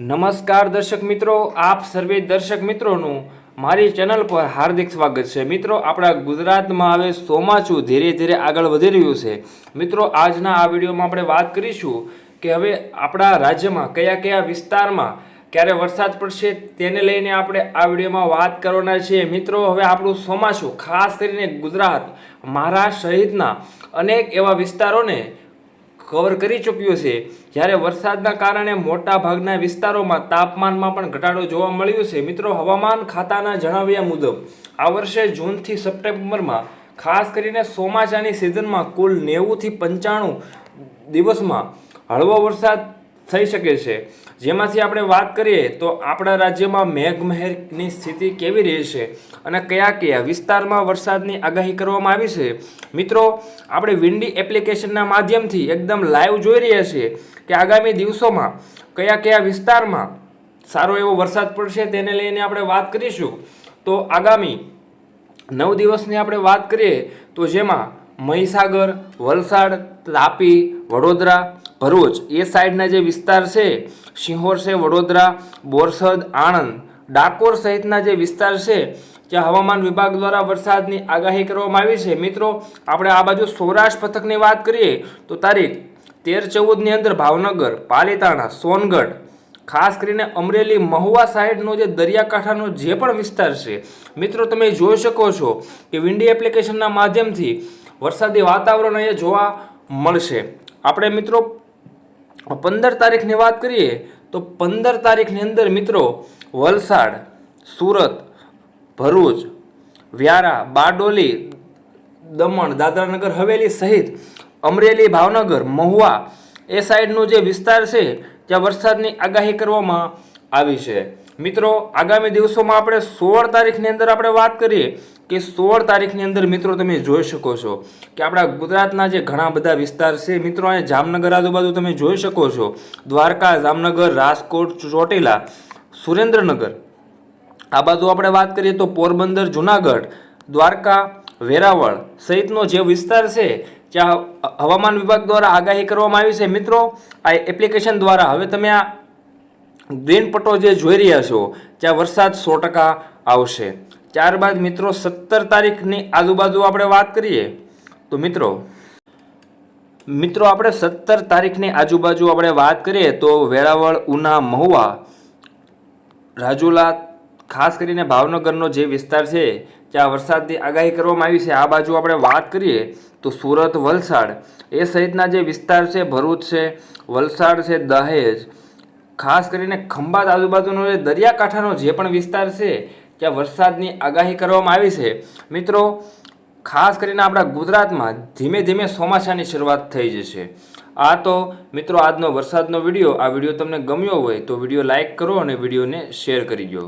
નમસ્કાર દર્શક મિત્રો, આપ સર્વે દર્શક મિત્રોનું મારી ચેનલ પર હાર્દિક સ્વાગત છે. મિત્રો, આપણા ગુજરાતમાં હવે ચોમાસું ધીરે ધીરે આગળ વધી રહ્યું છે. મિત્રો, આજના આ વિડીયોમાં આપણે વાત કરીશું કે હવે આપણા રાજ્યમાં કયા કયા વિસ્તારમાં ક્યારે વરસાદ પડશે તેને લઈને આપણે આ વિડીયોમાં વાત કરવાના છીએ. મિત્રો, હવે આપણું ચોમાસું ખાસ કરીને ગુજરાત, મહારાષ્ટ્ર સહિતના અનેક એવા વિસ્તારોને કવર કરી ચૂક્યું છે. જ્યારે વરસાદના કારણે મોટા ભાગના વિસ્તારોમાં તાપમાનમાં પણ ઘટાડો જોવા મળ્યો છે. મિત્રો, હવામાન ખાતાના જણાવ્યા મુજબ, આ વર્ષે જૂનથી સપ્ટેમ્બરમાં ખાસ કરીને ચોમાસાની સિઝનમાં કુલ નેવુંથી પંચાણું દિવસમાં હળવો વરસાદ થઈ શકે છે. જેમાંથી આપણે વાત કરીએ તો આપણા રાજ્યમાં મેઘમહેરની સ્થિતિ કેવી રહેશે અને કયા કયા વિસ્તારમાં વરસાદની આગાહી કરવામાં આવી છે. મિત્રો, આપણે વિન્ડી એપ્લિકેશનના માધ્યમથી એકદમ લાઈવ જોઈ રહ્યા છીએ કે આગામી દિવસોમાં કયા કયા વિસ્તારમાં સારો એવો વરસાદ પડશે તેને લઈને આપણે વાત કરીશું. તો આગામી નવ દિવસની આપણે વાત કરીએ તો જેમાં મહીસાગર, વલસાડ, તાપી, વડોદરા, ભરૂચ. એ સાઈડના જે વિસ્તાર છે સિંહોર છે, વડોદરા, બોરસદ, આણંદ. ડાકોર સહિતના જે વિસ્તાર છે, ત્યાં હવામાન વિભાગ દ્વારા વરસાદની આગાહી કરવામાં આવી છે. મિત્રો, આપણે આ બાજુ સૌરાષ્ટ્ર પથકની વાત કરીએ, તો તારીખ તેર ચૌદની અંદર ભાવનગર, પાલીતાણા, સોનગઢ, ખાસ કરીને અમરેલી, મહુવા સાઈડનો જે દરિયાકાંઠાનો જે પણ વિસ્તાર છે. મિત્રો, તમે જોઈ શકો છો કે વિન્ડી એપ્લિકેશનના માધ્યમથી વરસાદી વાતાવરણ અહીંયા જોવા મળશે. આપણે મિત્રો, પંદર તારીખની વાત કરીએ, તો પંદર તારીખની અંદર મિત્રો, વલસાડ, સુરત, ભરૂચ, વ્યારા, બારડોલી, દમણ, દાદરાનગર, હવેલી સહિત અમરેલી, ભાવનગર, મહુવા એ સાઈડનો જે વિસ્તાર છે, ત્યાં વરસાદની આગાહી કરવામાં આવી છે. મિત્રો, આગામી દિવસોમાં આપણે સોળ તારીખની અંદર આપણે વાત કરીએ કે સોળ તારીખની અંદર મિત્રો તમે જોઈ શકો છો કે આપણા ગુજરાતના જે ઘણા બધા વિસ્તાર છે, મિત્રો, અહીંયા જામનગર આજુબાજુ તમે જોઈ શકો છો. દ્વારકા, જામનગર, રાજકોટ, ચોટીલા, સુરેન્દ્રનગર. આ બાજુ આપણે વાત કરીએ તો પોરબંદર, જુનાગઢ, દ્વારકા, વેરાવળ સહિતનો જે વિસ્તાર છે ત્યાં હવામાન વિભાગ દ્વારા આગાહી કરવામાં આવી છે. મિત્રો, આ એપ્લિકેશન દ્વારા હવે તમે આ ગ્રીન પટ્ટો જે જોઈ રહ્યા છો, ત્યાં વરસાદ સો ટકા આવશે. ત્યારબાદ મિત્રો, સત્તર તારીખની આજુબાજુ આપણે વાત કરીએ, તો મિત્રો મિત્રો આપણે સત્તર તારીખની આજુબાજુ આપણે વાત કરીએ, તો વેરાવળ ઉના, મહુવા, રાજુલા, ખાસ કરીને ભાવનગરનો જે વિસ્તાર છે, ત્યાં વરસાદની આગાહી કરવામાં આવી છે. આ બાજુ આપણે વાત કરીએ, તો સુરત, વલસાડ, એ સહિતના જે વિસ્તાર છે, ભરૂચ છે, વલસાડ છે, દહેજ ખાસ કરીને ખંભાત આજુબાજુનો જે દરિયાકાંઠાનો જે પણ વિસ્તાર છે, ત્યાં વરસાદની આગાહી કરવામાં આવી છે. મિત્રો, ખાસ કરીને આપણા ગુજરાતમાં ધીમે ધીમે ચોમાસાની શરૂઆત થઈ જશે. આ તો મિત્રો આજનો વરસાદનો વીડિયો. આ વીડિયો તમને ગમ્યો હોય તો વીડિયો લાઇક કરો અને વિડીયોને શેર કરી દો.